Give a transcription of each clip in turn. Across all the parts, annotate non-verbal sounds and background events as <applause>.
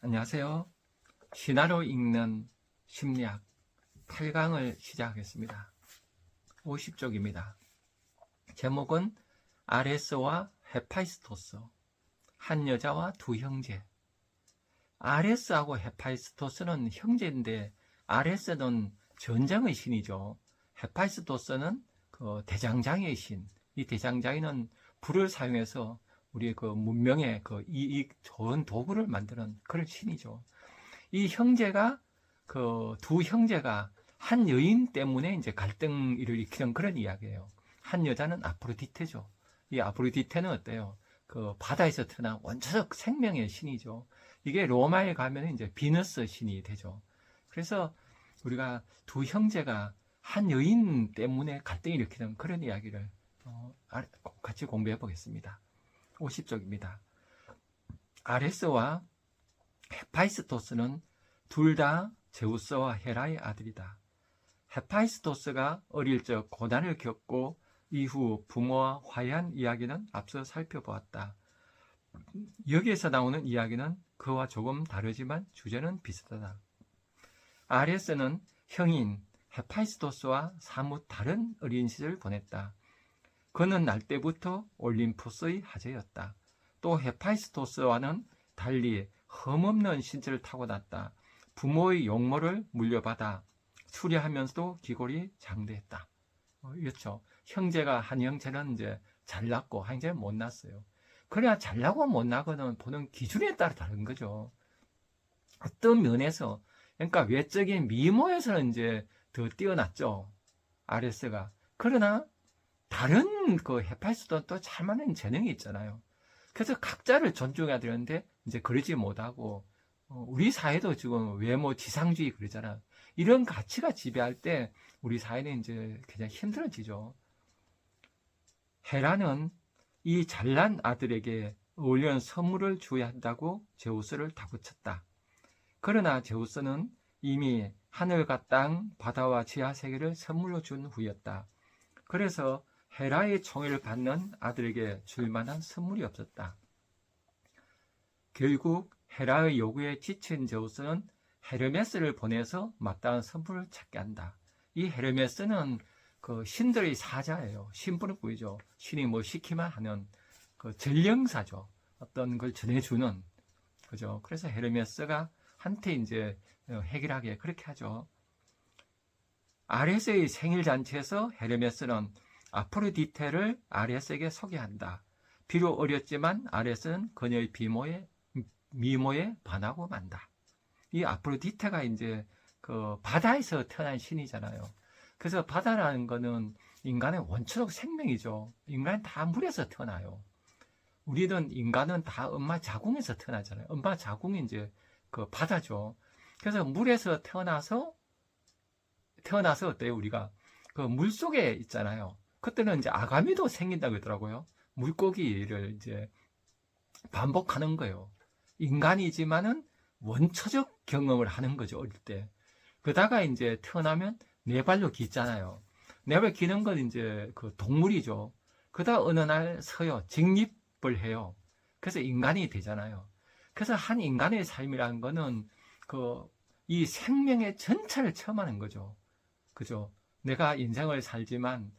안녕하세요. 신화로 읽는 심리학 8강을 시작하겠습니다. 50쪽입니다. 제목은 아레스와 헤파이스토스, 한 여자와 두 형제. 아레스하고 헤파이스토스는 형제인데 아레스는 전쟁의 신이죠. 헤파이스토스는 그 대장장이의 신. 이 대장장이는 불을 사용해서 우리의 그 문명의 그 이, 이 좋은 도구를 만드는 그런 신이죠. 이 형제가 그 두 형제가 한 여인 때문에 이제 갈등을 일으키는 그런 이야기예요. 한 여자는 아프로디테죠. 이 아프로디테는 어때요? 그 바다에서 태어난 원초적 생명의 신이죠. 이게 로마에 가면 이제 비너스 신이 되죠. 그래서 우리가 두 형제가 한 여인 때문에 갈등을 일으키는 그런 이야기를 어, 같이 공부해 보겠습니다. 50쪽입니다. 아레스와 헤파이스토스는 둘 다 제우스와 헤라의 아들이다. 헤파이스토스가 어릴 적 고난을 겪고 이후 부모와 화해한 이야기는 앞서 살펴보았다. 여기에서 나오는 이야기는 그와 조금 다르지만 주제는 비슷하다. 아레스는 형인 헤파이스토스와 사뭇 다른 어린 시절을 보냈다. 그는 날 때부터 올림푸스의 하재였다. 또 헤파이스토스와는 달리 흠없는 신체를 타고났다. 부모의 용모를 물려받아 수리하면서도 기골이 장대했다. 어, 그렇죠. 형제가 한 형제는 이제 잘났고 한 형제는 못 났어요. 그래야 잘나고 못 나고는 보는 기준에 따라 다른 거죠. 어떤 면에서 그러니까 외적인 미모에서는 이제 더 뛰어났죠. 아레스가. 그러나 다른 그 헤파이스도 또 잘 맞는 재능이 있잖아요. 그래서 각자를 존중해야 되는데 이제 그러지 못하고 어, 우리 사회도 지금 외모 지상주의 그러잖아. 이런 가치가 지배할 때 우리 사회는 이제 굉장히 힘들어지죠. 헤라는 이 잘난 아들에게 어울리는 선물을 줘야 한다고 제우스를 다그쳤다. 그러나 제우스는 이미 하늘과 땅, 바다와 지하 세계를 선물로 준 후였다. 그래서 헤라의 총애를 받는 아들에게 줄 만한 선물이 없었다. 결국 헤라의 요구에 지친 제우스는 헤르메스를 보내서 마땅한 선물을 찾게 한다. 이 헤르메스는 그 신들의 사자예요. 신분을 보이죠. 신이 뭐 시키만 하는 그 전령사죠. 어떤 걸 전해주는 그죠. 그래서 헤르메스가 한테 이제 해결하게 그렇게 하죠. 아레스의 생일 잔치에서 헤르메스는 아프로디테를 아레스에게 소개한다. 비록 어렸지만 아레스는 그녀의 비모에 미모에 반하고 만다. 이 아프로디테가 이제 그 바다에서 태어난 신이잖아요. 그래서 바다라는 거는 인간의 원초적 생명이죠. 인간은 다 물에서 태어나요. 우리는 인간은 다 엄마 자궁에서 태어나잖아요. 엄마 자궁이 이제 그 바다죠. 그래서 물에서 태어나서 태어나서 어때요? 우리가 그 물 속에 있잖아요. 그때는 이제 아가미도 생긴다고 그러더라고요. 물고기를 이제 반복하는 거예요. 인간이지만은 원초적 경험을 하는 거죠, 어릴 때. 그다가 이제 태어나면 네 발로 깃잖아요. 네 발 기는 건 이제 그 동물이죠. 그다 어느 날 서요. 직립을 해요. 그래서 인간이 되잖아요. 그래서 한 인간의 삶이라는 거는 그 이 생명의 전체를 체험하는 거죠. 그죠? 내가 인생을 살지만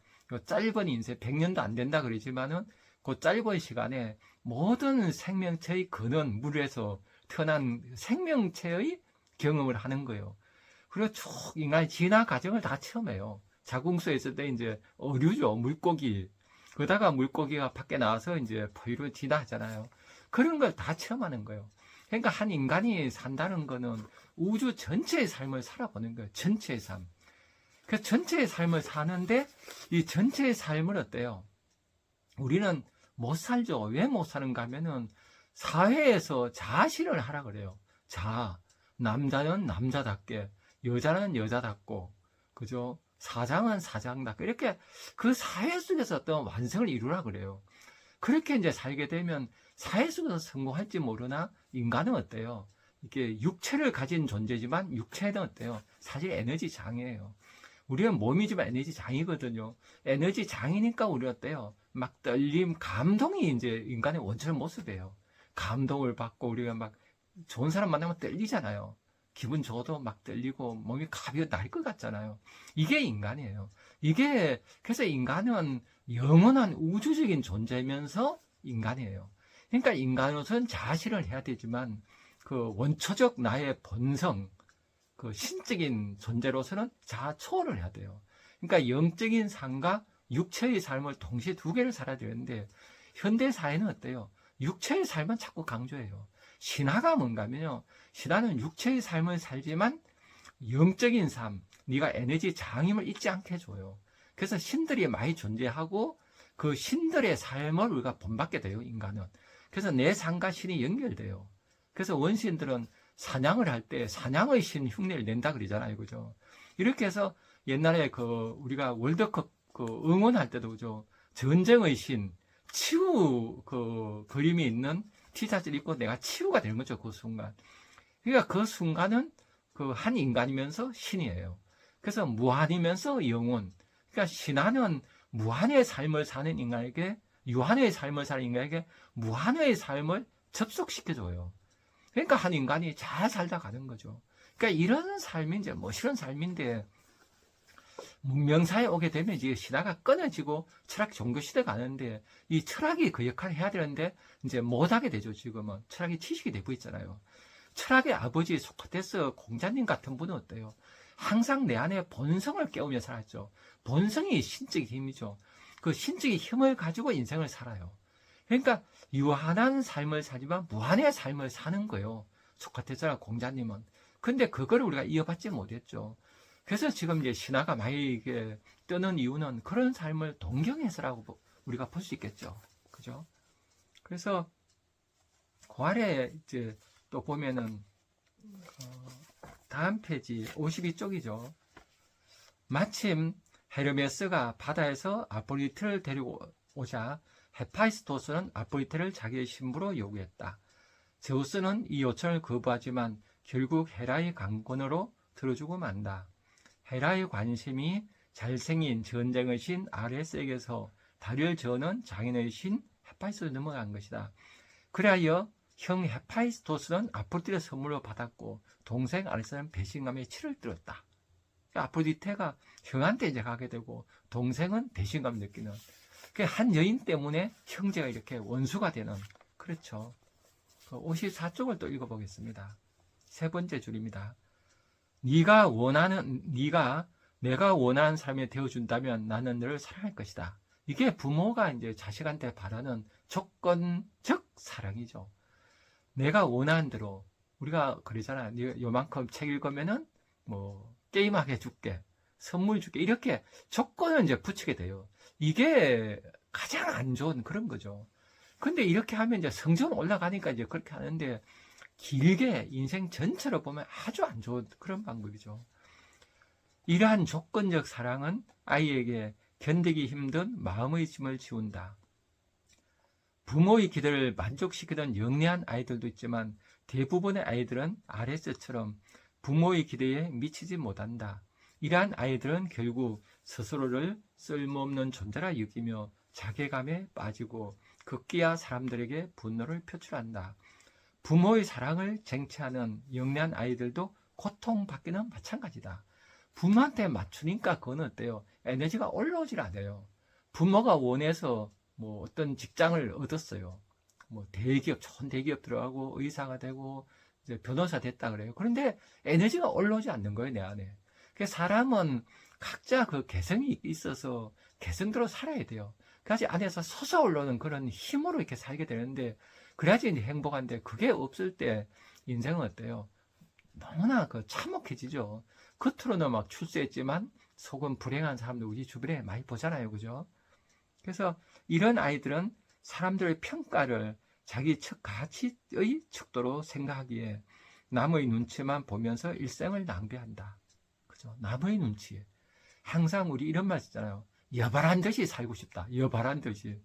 짧은 인생 100년도 안 된다 그러지만은 그 짧은 시간에 모든 생명체의 근원 물에서 태어난 생명체의 경험을 하는 거예요. 그리고 쭉 인간의 진화 과정을 다 체험해요. 자궁소에 있을 때 이제 어류죠. 물고기. 그러다가 물고기가 밖에 나와서 이제 포유를 진화하잖아요. 그런 걸 다 체험하는 거예요. 그러니까 한 인간이 산다는 거는 우주 전체의 삶을 살아보는 거예요. 전체의 삶. 그 전체의 삶을 사는데 이 전체의 삶을 어때요? 우리는 못 살죠. 왜 못 사는가 하면은 사회에서 자아실현을 하라 그래요. 자, 남자는 남자답게, 여자는 여자답고, 그죠? 사장은 사장답게, 이렇게 그 사회 속에서 어떤 완성을 이루라 그래요. 그렇게 이제 살게 되면 사회 속에서 성공할지 모르나 인간은 어때요? 이게 육체를 가진 존재지만 육체는 어때요? 사실 에너지 장이에요. 우리는 몸이지만 에너지 장이거든요. 에너지 장이니까 우리 어때요? 막 떨림, 감동이 이제 인간의 원천 모습이에요. 감동을 받고 우리가 막 좋은 사람 만나면 떨리잖아요. 기분 좋아도 막 떨리고 몸이 가벼워 날것 같잖아요. 이게 인간이에요. 이게 그래서 인간은 영원한 우주적인 존재면서 인간이에요. 그러니까 인간으로서는 자실을 해야 되지만 그 원초적 나의 본성, 그 신적인 존재로서는 자초를 해야 돼요. 그러니까 영적인 삶과 육체의 삶을 동시에 두 개를 살아야 되는데 현대 사회는 어때요? 육체의 삶은 자꾸 강조해요. 신화가 뭔가면요. 신화는 육체의 삶을 살지만 영적인 삶, 네가 에너지 장임을 잊지 않게 해줘요. 그래서 신들이 많이 존재하고 그 신들의 삶을 우리가 본받게 돼요, 인간은. 그래서 내 삶과 신이 연결돼요. 그래서 원신들은 사냥을 할 때 사냥의 신 흉내를 낸다 그러잖아요, 그죠? 이렇게 해서 옛날에 그 우리가 월드컵 그 응원할 때도 그죠? 전쟁의 신, 치유 그 그림이 있는 티셔츠를 입고 내가 치유가 되는 거죠, 그 순간. 그러니까 그 순간은 그 한 인간이면서 신이에요. 그래서 무한이면서 영혼. 그러니까 신화는 무한의 삶을 사는 인간에게 유한의 삶을 사는 인간에게 무한의 삶을 접속시켜줘요. 그러니까 한 인간이 잘 살다 가는 거죠. 그러니까 이런 삶이 이제 멋있는 삶인데 문명사에 오게 되면 이제 신화가 끊어지고 철학 종교 시대가 가는데 이 철학이 그 역할을 해야 되는데 이제 못하게 되죠 지금은 철학이 지식이 되고 있잖아요. 철학의 아버지 소크테스 공자님 같은 분은 어때요? 항상 내 안에 본성을 깨우며 살았죠. 본성이 신적인 힘이죠. 그 신적인 힘을 가지고 인생을 살아요. 그러니까 유한한 삶을 살지만 무한의 삶을 사는 거예요. 소크테스나 공자님은. 근데 그거를 우리가 이어받지 못했죠. 그래서 지금 이제 신화가 많이 뜨는 이유는 그런 삶을 동경해서라고 우리가 볼 수 있겠죠. 그죠? 그래서 그 아래 이제 또 보면은 어, 다음 페이지 52쪽이죠. 마침 헤르메스가 바다에서 아폴리트를 데리고 오자 헤파이스토스는 아폴리트를 자기의 신부로 요구했다. 제우스는 이 요청을 거부하지만 결국 헤라의 강권으로 들어주고 만다. 헤라의 관심이 잘생긴 전쟁의 신 아레스에게서 다리를 저는 장인의 신 헤파이스로 넘어간 것이다. 그리하여 형 헤파이스토스는 아폴리트를 선물로 받았고 동생 아레스는 배신감에 치를 들었다. 아폴리테가 형한테 이제 가게 되고 동생은 배신감 느끼는 한 여인 때문에 형제가 이렇게 원수가 되는 그렇죠. 54쪽을 또 읽어보겠습니다. 세 번째 줄입니다. 네가 원하는 네가 내가 원하는 삶이 되어준다면 나는 너를 사랑할 것이다. 이게 부모가 이제 자식한테 바라는 조건적 사랑이죠. 내가 원하는 대로 우리가 그러잖아. 네 요만큼 책 읽으면은 뭐 게임하게 해줄게, 선물 줄게 이렇게 조건을 이제 붙이게 돼요. 이게 가장 안 좋은 그런 거죠. 근데 이렇게 하면 이제 성적은 올라가니까 이제 그렇게 하는데 길게 인생 전체로 보면 아주 안 좋은 그런 방법이죠. 이러한 조건적 사랑은 아이에게 견디기 힘든 마음의 짐을 지운다. 부모의 기대를 만족시키던 영리한 아이들도 있지만 대부분의 아이들은 아레스처럼 부모의 기대에 미치지 못한다. 이러한 아이들은 결국 스스로를 쓸모없는 존재라 여기며 자괴감에 빠지고 급기야 사람들에게 분노를 표출한다. 부모의 사랑을 쟁취하는 영리한 아이들도 고통받기는 마찬가지다. 부모한테 맞추니까 그건 어때요? 에너지가 올라오질 않아요. 부모가 원해서 뭐 어떤 직장을 얻었어요. 뭐 대기업, 좋은 대기업 들어가고 의사가 되고 변호사 됐다 그래요. 그런데 에너지가 올라오지 않는 거예요, 내 안에. 그 사람은 각자 그 개성이 있어서 개성대로 살아야 돼요. 그래야지 안에서 솟아올라오는 그런 힘으로 이렇게 살게 되는데 그래야지 이제 행복한데 그게 없을 때 인생은 어때요? 너무나 그 참혹해지죠. 겉으로는 막 출세했지만 속은 불행한 사람들 우리 주변에 많이 보잖아요. 그죠? 그래서 이런 아이들은 사람들의 평가를 자기 척 가치의 척도로 생각하기에 남의 눈치만 보면서 일생을 낭비한다. 그죠? 남의 눈치. 항상 우리 이런 말 쓰잖아요. 여발한 듯이 살고 싶다. 여발한 듯이.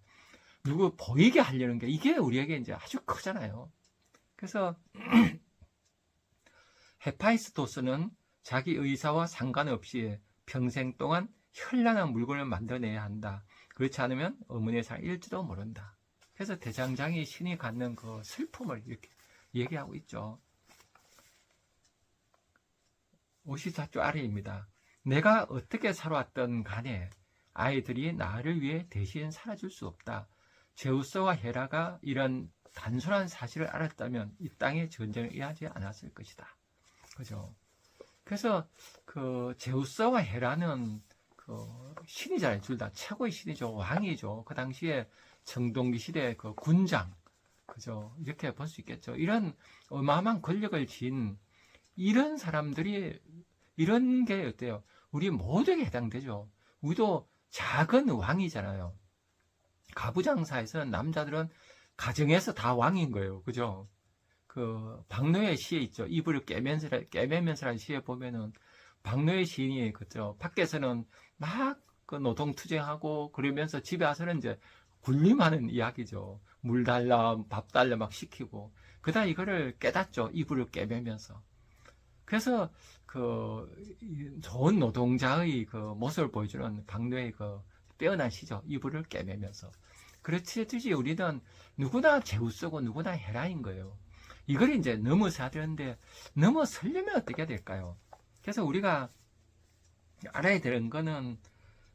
누구 보이게 하려는 게 이게 우리에게 이제 아주 크잖아요. 그래서 <clears throat> 헤파이스토스는 자기 의사와 상관없이 평생 동안 현란한 물건을 만들어내야 한다. 그렇지 않으면 어머니의 상 일지도 모른다. 그래서 대장장이 신이 갖는 그 슬픔을 이렇게 얘기하고 있죠. 54조 아래입니다. 내가 어떻게 살아왔던 간에 아이들이 나를 위해 대신 살아줄 수 없다. 제우스와 헤라가 이런 단순한 사실을 알았다면 이 땅에 전쟁을 일하지 않았을 것이다. 그죠? 그래서 그 제우스와 헤라는 그 신이잖아요. 둘 다 최고의 신이죠. 왕이죠. 그 당시에 정동기 시대 그 군장. 그죠? 이렇게 볼 수 있겠죠. 이런 어마어마한 권력을 쥔 이런 사람들이 이런 게 어때요? 우리 모두에게 해당되죠. 우리도 작은 왕이잖아요. 가부장사에서는 남자들은 가정에서 다 왕인 거예요. 그죠? 그 박노의 시에 있죠. 이불을 깨면서 깨매면서라는 시에 보면은 박노의 시인이 그죠. 밖에서는 막 그 노동 투쟁하고 그러면서 집에 와서는 이제 군림하는 이야기죠. 물 달라, 밥 달라 막 시키고. 그다 이거를 깨닫죠. 이불을 깨매면서. 그래서 그 좋은 노동자의 그 모습을 보여주는 박노의 그 빼어난 시죠. 이불을 깨매면서. 그렇듯이 우리는 누구나 제우스고 누구나 헤라인 거예요. 이걸 이제 넘어서야 되는데 넘어서려면 어떻게 될까요? 그래서 우리가 알아야 되는 거는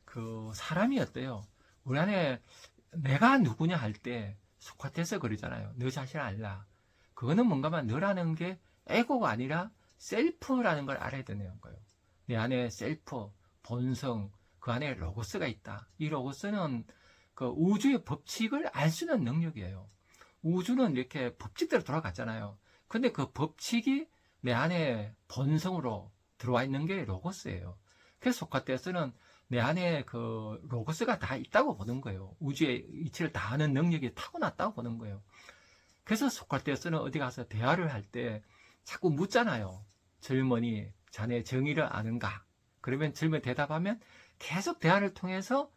그 사람이 어때요? 우리 안에 내가 누구냐 할 때 소크라테스 그러잖아요. 너 자신 알라. 그거는 뭔가만 너라는 게 에고가 아니라 셀프라는 걸 알아야 되는 거예요. 내 안에 셀프, 본성, 그 안에 로고스가 있다. 이 로고스는 그 우주의 법칙을 알 수 있는 능력이에요. 우주는 이렇게 법칙대로 돌아갔잖아요. 근데 그 법칙이 내 안에 본성으로 들어와 있는 게 로고스예요. 그래서 소크라테스는 내 안에 그 로고스가 다 있다고 보는 거예요. 우주의 이치를 다 아는 능력이 타고났다고 보는 거예요. 그래서 소크라테스는 어디 가서 대화를 할 때 자꾸 묻잖아요. 젊은이, 자네 정의를 아는가? 그러면 젊은이 대답하면 계속 대화를 통해서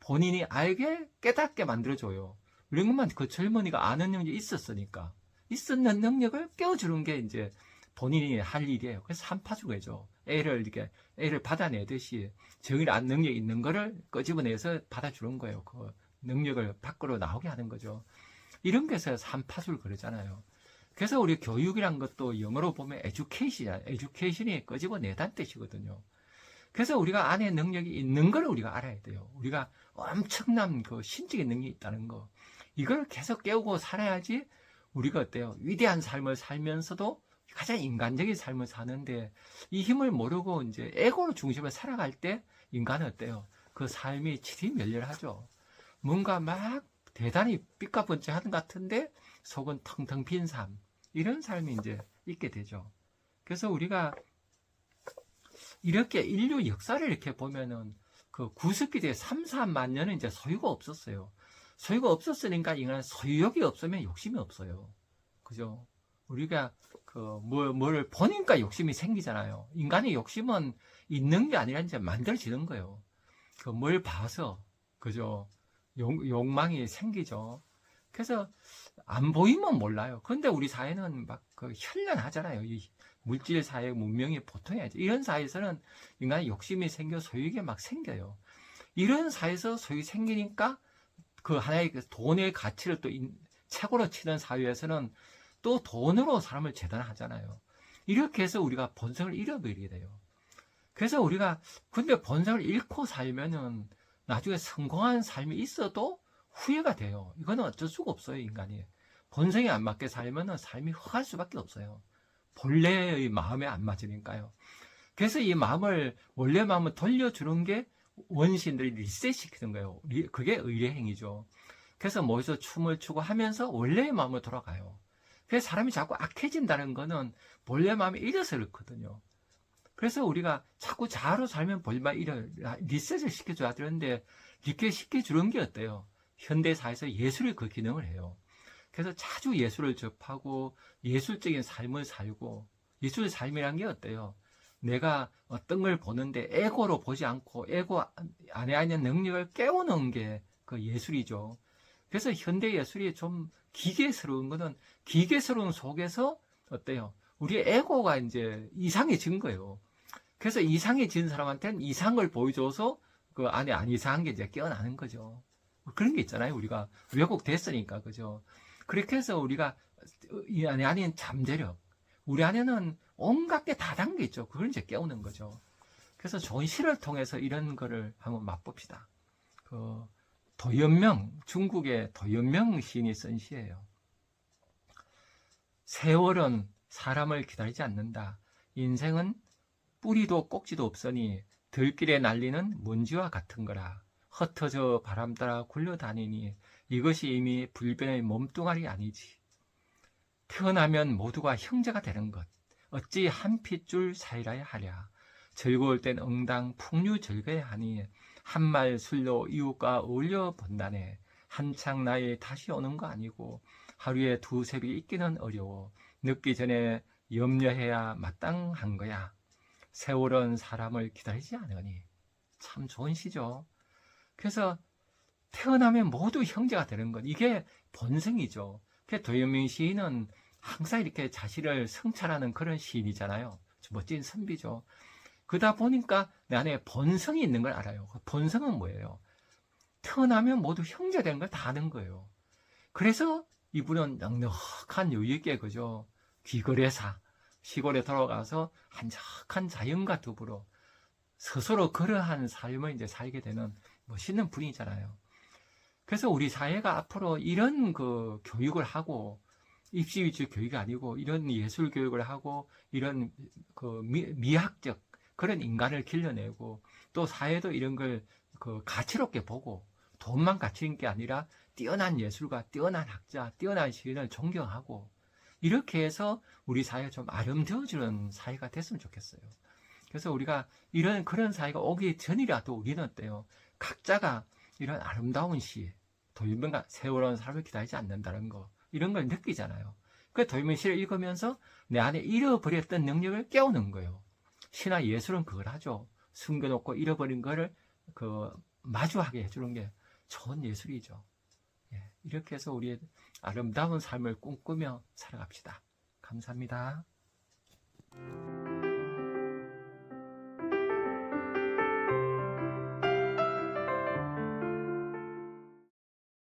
본인이 알게 깨닫게 만들어줘요. 이런 것만 그 젊은이가 아는 능력이 있었으니까. 있었는 능력을 깨워주는 게 이제 본인이 할 일이에요. 그래서 한파주의죠. 애를 이렇게 애를 받아내듯이 정의를 아는 능력이 있는 거를 끄집어내서 받아주는 거예요. 그 능력을 밖으로 나오게 하는 거죠. 이런 게서 삼파술 그러잖아요. 그래서 우리 교육이란 것도 영어로 보면 education이야. education이 끄집어내다는 뜻이거든요. 그래서 우리가 안에 능력이 있는 걸 우리가 알아야 돼요. 우리가 엄청난 그 신적인 능력이 있다는 거. 이걸 계속 깨우고 살아야지 우리가 어때요? 위대한 삶을 살면서도 가장 인간적인 삶을 사는데 이 힘을 모르고 이제 에고로 중심을 살아갈 때 인간은 어때요? 그 삶이 질이 멸렬하죠. 뭔가 막 대단히 삐까번쩍 하는 것 같은데 속은 텅텅 빈 삶. 이런 삶이 이제 있게 되죠. 그래서 우리가 이렇게 인류 역사를 이렇게 보면은 그 구석기대 3, 4만 년은 이제 소유가 없었어요. 소유가 없었으니까 인간은 소유욕이 없으면 욕심이 없어요. 그죠? 우리가 그 뭘, 뭘 보니까 욕심이 생기잖아요. 인간의 욕심은 있는 게 아니라 이제 만들어지는 거예요. 그 뭘 봐서 그죠? 욕, 욕망이 생기죠. 그래서 안 보이면 몰라요. 그런데 우리 사회는 막 그 현란하잖아요. 이 물질 사회 문명이 보통이죠. 이런 사회에서는 인간의 욕심이 생겨 소유욕이 막 생겨요. 이런 사회에서 소유이 생기니까 그 하나의 그 돈의 가치를 또 최고로 치는 사회에서는 또 돈으로 사람을 재단하잖아요. 이렇게 해서 우리가 본성을 잃어버리게 돼요. 그래서 우리가 근데 본성을 잃고 살면은 나중에 성공한 삶이 있어도 후회가 돼요. 이거는 어쩔 수가 없어요, 인간이. 본성에 안 맞게 살면은 삶이 허할 수밖에 없어요. 본래의 마음에 안 맞으니까요. 그래서 이 마음을, 원래 마음을 돌려주는 게 원신들이 리셋시키는 거예요. 그게 의례 행위죠. 그래서 모여서 춤을 추고 하면서 원래의 마음으로 돌아가요. 그래서 사람이 자꾸 악해진다는 거는 본래 마음이 잃어서 그렇거든요. 그래서 우리가 자꾸 자아로 살면 본래 잃어 리셋을 시켜줘야 되는데 리셋 시켜주는 게 어때요? 현대사에서 예술이 그 기능을 해요. 그래서 자주 예술을 접하고 예술적인 삶을 살고 예술 삶이란 게 어때요? 내가 어떤 걸 보는데 에고로 보지 않고 에고 안에 있는 능력을 깨우는 게 그 예술이죠. 그래서 현대 예술이 좀 기계스러운 거는 기계스러운 속에서 어때요? 우리 에고가 이제 이상해진 거예요. 그래서 이상해진 사람한테는 이상을 보여줘서 그 안에 안 이상한 게 이제 깨어나는 거죠. 그런 게 있잖아요. 우리가 왜곡됐으니까 그죠. 그렇게 해서 우리가 이 안에 아닌 잠재력, 우리 안에는 온갖 게 다 담겨 있죠. 그걸 이제 깨우는 거죠. 그래서 좋은 시를 통해서 이런 거를 한번 맛봅시다. 그 도연명 중국의 도연명 시인이 쓴 시예요. 세월은 사람을 기다리지 않는다. 인생은 뿌리도 꼭지도 없으니 들길에 날리는 먼지와 같은 거라. 흩어져 바람 따라 굴러다니니 이것이 이미 불변의 몸뚱아리 아니지. 태어나면 모두가 형제가 되는 것. 어찌 한 핏줄 사이라야 하랴. 즐거울 땐 응당 풍류 즐거야 하니 한 말 술로 이웃과 어울려 본다네. 한창 나이 다시 오는 거 아니고 하루에 두세 비 있기는 어려워. 늦기 전에 염려해야 마땅한 거야. 세월은 사람을 기다리지 않으니. 참 좋은 시죠. 그래서 태어나면 모두 형제가 되는 것. 이게 본성이죠. 그 도현민 시인은 항상 이렇게 자신을 성찰하는 그런 시인이잖아요. 멋진 선비죠. 그러다 보니까 내 안에 본성이 있는 걸 알아요. 그 본성은 뭐예요? 태어나면 모두 형제 되는 걸 다 아는 거예요. 그래서 이분은 넉넉한 여유있게 그죠. 귀거래사, 시골에 돌아가서 한적한 자연과 더불어 스스로 그러한 삶을 이제 살게 되는 멋있는 분이잖아요. 그래서 우리 사회가 앞으로 이런 그 교육을 하고 입시 위주 교육이 아니고 이런 예술 교육을 하고 이런 그 미, 미학적 그런 인간을 길러내고 또 사회도 이런 걸 그 가치롭게 보고 돈만 가치인 게 아니라 뛰어난 예술가, 뛰어난 학자, 뛰어난 시인을 존경하고 이렇게 해서 우리 사회가 좀 아름다워지는 사회가 됐으면 좋겠어요. 그래서 우리가 이런 그런 사회가 오기 전이라도 우리는 어때요? 각자가 이런 아름다운 시, 도윤병과 세월은 사람을 기다리지 않는다는 거 이런 걸 느끼잖아요. 그 도윤병 시를 읽으면서 내 안에 잃어버렸던 능력을 깨우는 거예요. 시나 예술은 그걸 하죠. 숨겨놓고 잃어버린 거를 그 마주하게 해주는 게 좋은 예술이죠. 예, 이렇게 해서 우리의 아름다운 삶을 꿈꾸며 살아갑시다. 감사합니다.